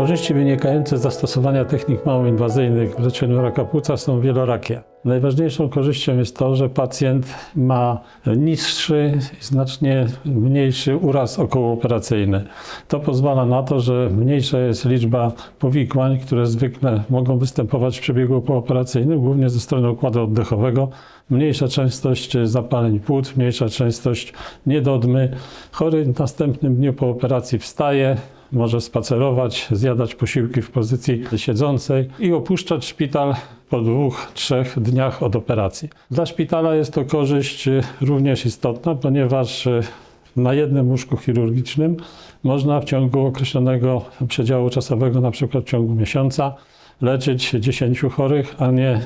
Korzyści wynikające z zastosowania technik małoinwazyjnych w leczeniu raka płuca są wielorakie. Najważniejszą korzyścią jest to, że pacjent ma niższy, znacznie mniejszy uraz okołooperacyjny. To pozwala na to, że mniejsza jest liczba powikłań, które zwykle mogą występować w przebiegu pooperacyjnym, głównie ze strony układu oddechowego. Mniejsza częstość zapaleń płuc, mniejsza częstość niedodmy. Chory w następnym dniu po operacji wstaje, może spacerować, zjadać posiłki w pozycji siedzącej i opuszczać szpital po dwóch, trzech dniach od operacji. Dla szpitala jest to korzyść y, również istotna, ponieważ y, na jednym łóżku chirurgicznym można w ciągu określonego przedziału czasowego, przykład w ciągu miesiąca, leczyć 10 chorych, a nie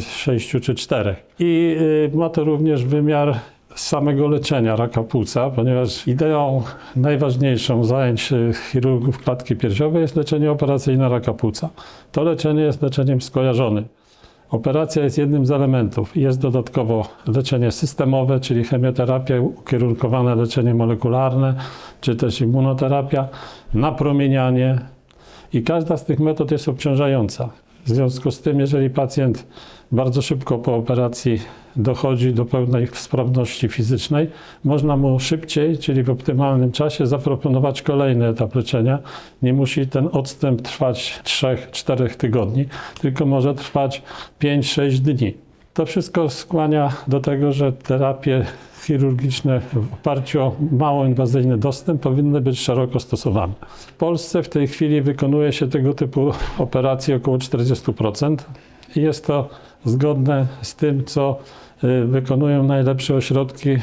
6 czy 4. I y, ma to również wymiar samego leczenia raka płuca, ponieważ ideą najważniejszą zajęć chirurgów klatki piersiowej jest leczenie operacyjne raka płuca. To leczenie jest leczeniem skojarzonym. Operacja jest jednym z elementów. Jest dodatkowo leczenie systemowe, czyli chemioterapia, ukierunkowane leczenie molekularne, czy też immunoterapia, napromienianie. I każda z tych metod jest obciążająca. W związku z tym, jeżeli pacjent bardzo szybko po operacji dochodzi do pełnej sprawności fizycznej, można mu szybciej, czyli w optymalnym czasie, zaproponować kolejny etap leczenia. Nie musi ten odstęp trwać 3-4 tygodni, tylko może trwać 5-6 dni. To wszystko skłania do tego, że terapie chirurgiczne w oparciu o mało inwazyjny dostęp powinny być szeroko stosowane. W Polsce w tej chwili wykonuje się tego typu operacji około 40% i jest to zgodne z tym, co wykonują najlepsze ośrodki y,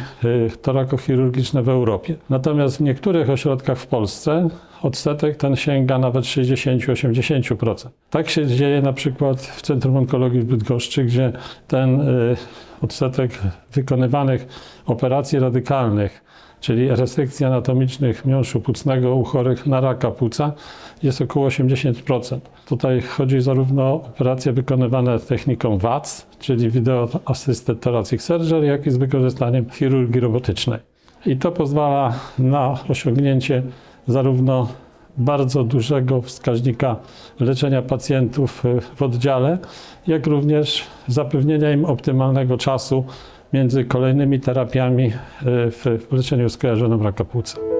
torakochirurgiczne w Europie. Natomiast w niektórych ośrodkach w Polsce odsetek ten sięga nawet 60-80%. Tak się dzieje na przykład w Centrum Onkologii w Bydgoszczy, gdzie ten y, odsetek wykonywanych operacji radykalnych, czyli resekcji anatomicznych miąższu płucnego u chorych na raka płuca, jest około 80%. Tutaj chodzi zarówno o operacje wykonywane techniką WATS, czyli Video Assisted Thoracic Surgery, jak i z wykorzystaniem chirurgii robotycznej. I to pozwala na osiągnięcie zarówno bardzo dużego wskaźnika leczenia pacjentów w oddziale, jak również zapewnienia im optymalnego czasu między kolejnymi terapiami w w leczeniu skojarzonym raka płuca.